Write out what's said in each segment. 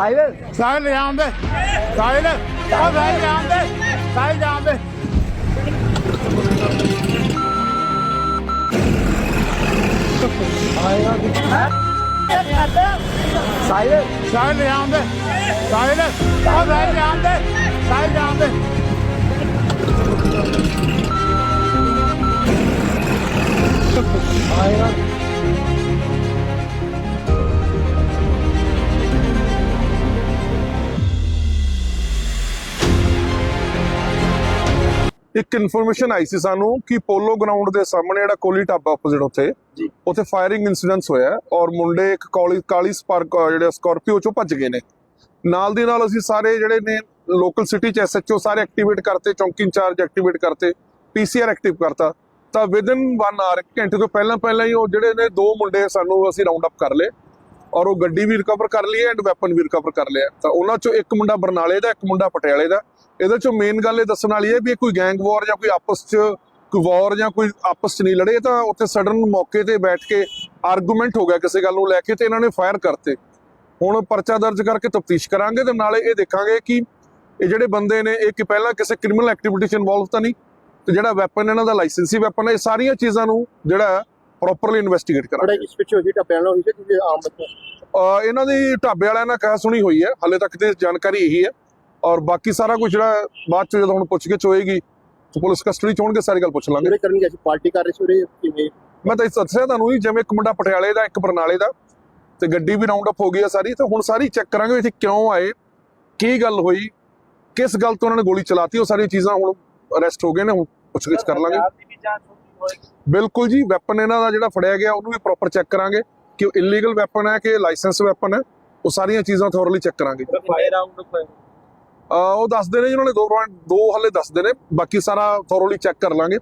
Sahile. Sahile devam et. Sahile. Sahile devam et. Sahile devam et. Sahile. Sahile devam et. Sahile. Sahile devam et. Sahile devam et. ਇੱਕ information ਆਈ ਸੀ ਸਾਨੂੰ ਕਿ polo ground ਦੇ ਸਾਹਮਣੇ ਜਿਹੜਾ ਕੋਲੀ ਢਾਬਾ ਆਪੋਜ਼ਿਟ ਉੱਥੇ। ਉੱਥੇ ਫਾਇਰਿੰਗ ਇਨਸੀਡੈਂਟਸ ਹੋਇਆ ਔਰ ਮੁੰਡੇ ਇੱਕ ਕਾਲੀ ਕਾਲੀ ਸਪਾਰਕ ਜਿਹੜੇ ਸਕਾਰਪੀਓ ਚੋਂ ਭੱਜ ਗਏ ਨੇ। ਨਾਲ ਦੀ ਨਾਲ ਅਸੀਂ ਸਾਰੇ ਜਿਹੜੇ ਨੇ ਲੋਕਲ ਸਿਟੀ ਚ ਐਸਐਚਓ ਸਾਰੇ ਐਕਟੀਵੇਟ ਕਰਤੇ ਚੌਂਕੀ ਇੰਚਾਰਜ ਐਕਟੀਵੇਟ ਕਰਤੇ ਪੀਸੀਆਰ ਐਕਟਿਵ ਕਰਤਾ। ਤਾਂ ਵਿਦਨ 1 ਆਰ ਘੰਟੇ ਤੋਂ ਪਹਿਲਾਂ ਪਹਿਲਾਂ ਹੀ ਉਹ ਜਿਹੜੇ ਨੇ ਦੋ ਮੁੰਡੇ ਸਾਨੂੰ ਅਸੀਂ ਰਾਉਂਡ ਅਪ ਕਰ ਲਏ। ਔਰ ਉਹ ਗੱਡੀ ਵੀ ਰਿਕਵਰ ਕਰ ਲਈ ਹੈ ਐਂਡ ਵੈਪਨ ਵੀ ਰਿਕਵਰ ਕਰ ਲਿਆ ਤਾਂ ਉਹਨਾਂ ਚੋਂ ਇੱਕ ਮੁੰਡਾ ਬਰਨਾਲੇ ਦਾ, ਇੱਕ ਮੁੰਡਾ ਪਟਿਆਲੇ ਦਾ। ਇਹਦੇ ਚੋਂ ਮੇਨ ਗੱਲ ਇਹ ਦੱਸਣ ਵਾਲੀ ਹੈ ਵੀ ਇਹ ਕੋਈ ਗੈਂਗ ਵਾਰ ਜਾਂ ਕੋਈ ਆਪਸ 'ਚ ਕੋਈ ਵਾਰ ਜਾਂ ਕੋਈ ਆਪਸ 'ਚ ਨਹੀਂ ਲੜੇ ਤਾਂ ਉੱਥੇ ਸਡਨ ਮੌਕੇ ਤੇ ਬੈਠ ਕੇ ਆਰਗੂਮੈਂਟ ਹੋ ਗਿਆ ਕਿਸੇ ਗੱਲ ਨੂੰ ਲੈ ਕੇ ਤੇ ਇਹਨਾਂ ਨੇ ਫਾਇਰ ਕਰਤੇ। ਹੁਣ ਪਰਚਾ ਦਰਜ ਕਰਕੇ ਤਫਤੀਸ਼ ਕਰਾਂਗੇ ਤੇ ਨਾਲੇ ਇਹ ਦੇਖਾਂਗੇ ਕਿ ਇਹ ਜਿਹੜੇ ਬੰਦੇ ਨੇ, ਇਹ ਕਿ ਪਹਿਲਾਂ ਕਿਸੇ ਕ੍ਰਿਮੀਨਲ ਐਕਟੀਵਿਟੀ 'ਚ ਇਨਵੋਲਵ ਤਾਂ ਨਹੀਂ, ਤੇ ਜਿਹੜਾ ਵੈਪਨ ਇਹਨਾਂ ਦਾ ਲਾਇਸੈਂਸੀ ਵੈਪਨ ਹੈ, ਇਹ ਸਾਰੀਆਂ ਚੀਜ਼ਾਂ ਨੂੰ ਜਿਹੜਾ ਪ੍ਰੋਪਰਲੀ ਇਨਵੈਸਟੀਗੇਟ ਕਰਾਂਗੇ। ਬੜਾ ਇਸ ਪਿੱਛੇ ਹੋਈ ਟੱਪਿਆਂ ਨਾਲ ਹੋਈ ਸੀ ਕਿ ਆਮ ਬੱਚਾ ਇਹਨਾਂ ਦੀ ਢਾਬੇ ਵਾਲਿਆਂ ਨਾਲ ਕਹਿ ਸੁਣੀ ਹੋਈ ਹੈ ਹਾਲੇ ਤੱਕ ਦੀ ਜਾਣਕਾਰੀ ਇਹੀ ਹੈ। ਔਰ ਬਾਕੀ ਸਾਰਾ ਕੁਝ ਜਿਹੜਾ ਬਾਅਦ ਚ ਜਦੋਂ ਹੁਣ ਪੁੱਛ ਕੇ ਹੋਏਗੀ ਪੁਲਿਸ ਕਸਟਡੀ ਚ ਹੋਣਗੇ ਸਾਰੀ ਗੱਲ ਪੁੱਛ ਲਾਂਗੇ। ਕਰਨਗੇ ਅਸੀਂ ਪਾਰਟੀ ਕਰ ਰਹੇ ਸੀ ਉਰੇ ਕਿਵੇਂ? ਮੈਂ ਤਾਂ ਇਸ ਦੱਸਿਆ ਤੁਹਾਨੂੰ ਹੀ ਜਿਵੇਂ ਇੱਕ ਮੁੰਡਾ ਪਟਿਆਲੇ ਦਾ ਇੱਕ ਬਰਨਾਲੇ ਦਾ ਤੇ ਗੱਡੀ ਵੀ ਰਾਉਂਡ ਅਪ ਹੋ ਗਈ ਆ ਸਾਰੀ ਤੇ ਹੁਣ ਸਾਰੀ ਚੈੱਕ ਕਰਾਂਗੇ ਇੱਥੇ ਕਿਉਂ ਆਏ ਕੀ ਗੱਲ ਹੋਈ ਕਿਸ ਗੱਲ ਤੋਂ ਉਹਨਾਂ ਨੇ ਗੋਲੀ ਚਲਾਤੀ ਉਹ ਸਾਰੀ ਚੀਜ਼ਾਂ ਹੁਣ ਅਰੈਸਟ ਹੋ ਗਏ ਨੇ ਹੁਣ ਪੁੱਛਗਿੱਛ ਕਰ ਲਾਂਗੇ। ਬਿਲਕੁਲ ਜੀ ਵੈਪਨ ਇਹਨਾਂ ਦਾ ਜਿਹੜਾ ਫੜਿਆ ਗਿਆ ਉਹਨੂੰ ਵੀ ਪ੍ਰੋਪਰ ਚੈੱਕ ਕਰਾਂਗੇ ਕਿ ਉਹ ਇਲੀਗਲ ਵੈਪਨ ਹੈ ਕਿ ਲਾਇਸੈਂਸ ਵੈਪਨ ਹੈ ਉਹ ਸਾਰੀਆਂ ਚੀਜ਼ਾਂ ਥੋਰਲੀ ਚੈੱਕ ਕਰਾਂਗੇ। ਫਾਇਰ ਆਊਟ ਅਹ ਉਹ ਦੱਸਦੇ ਨੇ ਜਿਹਨਾਂ ਨੇ ਦੋ ਰਾਉਂਡ ਦੋ ਹਲੇ ਦੱਸਦੇ ਨੇ ਬਾਕੀ ਸਾਰਾ ਥੋਰਲੀ ਚੈੱਕ ਕਰ ਲਾਂਗੇ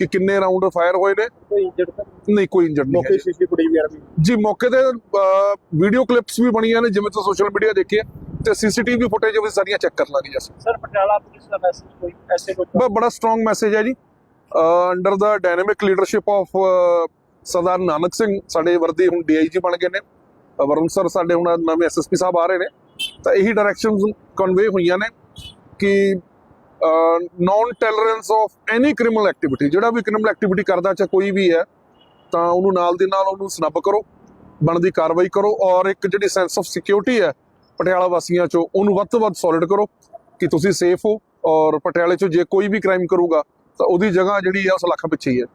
ਕਿ ਕਿੰਨੇ ਰਾਉਂਡ ਫਾਇਰ ਹੋਏ ਨੇ। ਕੋਈ ਇੰਜਰਡ ਤਾਂ ਨਹੀਂ? ਕੋਈ ਇੰਜਰਡ ਨਹੀਂ ਮੌਕੇ ਸੀਸੀ ਫੁਟੇਜ ਵਗੈਰਾ ਵੀ ਜੀ ਮੌਕੇ ਤੇ ਵੀਡੀਓ ਕਲਿੱਪਸ ਵੀ ਬਣੀਆਂ ਨੇ ਜਿਵੇਂ ਤੁਸੀਂ ਸੋਸ਼ਲ ਮੀਡੀਆ ਦੇਖਿਆ ਤੇ ਸੀਸੀਟੀਵੀ ਫੁਟੇਜ ਵੀ ਸਾਰੀਆਂ ਚੈੱਕ ਕਰ ਲਾਂਗੇ ਜੀ ਅਸੀਂ। ਸਰ ਪਟਿਆਲਾ ਪੁਲਿਸ ਦਾ ਮੈਸੇਜ ਕੋਈ ਐਸੇ ਕੋਈ ਬੜਾ ਸਟਰੋਂਗ ਮੈਸੇਜ ਹੈ ਜੀ। Under the dynamic leadership of Sardar Nanak Singh ਸਾਡੇ ਵਰਦੀ ਹੁਣ ਡੀਆਈਜੀ ਬਣ ਗਏ ਨੇ। ਵਰੁਣ ਸਰ ਸਾਡੇ ਹੁਣ ਨਵੇਂ ਐਸਐਸਪੀ ਸਾਹਿਬ ਆ ਰਹੇ ਨੇ। ਤਾਂ ਇਹੀ ਡਾਇਰੈਕਸ਼ਨਸ ਕਨਵੇ ਹੋਈਆਂ ਨੇ ਕਿ non tolerance of any criminal activity ਜਿਹੜਾ ਵੀ ਕ੍ਰਿਮੀਨਲ ਐਕਟੀਵਿਟੀ ਕਰਦਾ ਚਾਹੇ ਕੋਈ ਵੀ ਹੈ, ਤਾਂ ਉਹਨੂੰ ਨਾਲ ਦੀ ਨਾਲ ਉਹਨੂੰ ਸਨੱਬ ਕਰੋ, ਬਣਦੀ ਕਾਰਵਾਈ ਕਰੋ ਔਰ ਇੱਕ ਜਿਹੜੀ ਸੈਂਸ ਆਫ ਸਿਕਿਉਰਿਟੀ ਹੈ, ਪਟਿਆਲਾ ਵਾਸੀਆਂ ਚੋਂ ਉਹਨੂੰ ਵੱਧ ਤੋਂ ਵੱਧ ਸੋਲਿਡ ਕਰੋ ਕਿ ਤੁਸੀਂ ਸੇਫ ਹੋ ਔਰ ਪਟਿਆਲੇ ਚੋਂ ਜੇ ਕੋਈ ਵੀ ਕ੍ਰਾਈਮ ਕਰੂਗਾ ਤਾਂ ਉਹਦੀ ਜਗ੍ਹਾ ਜਿਹੜੀ ਆ ਉਸ ਲੱਖ ਪਿੱਛੇ ਹੀ ਹੈ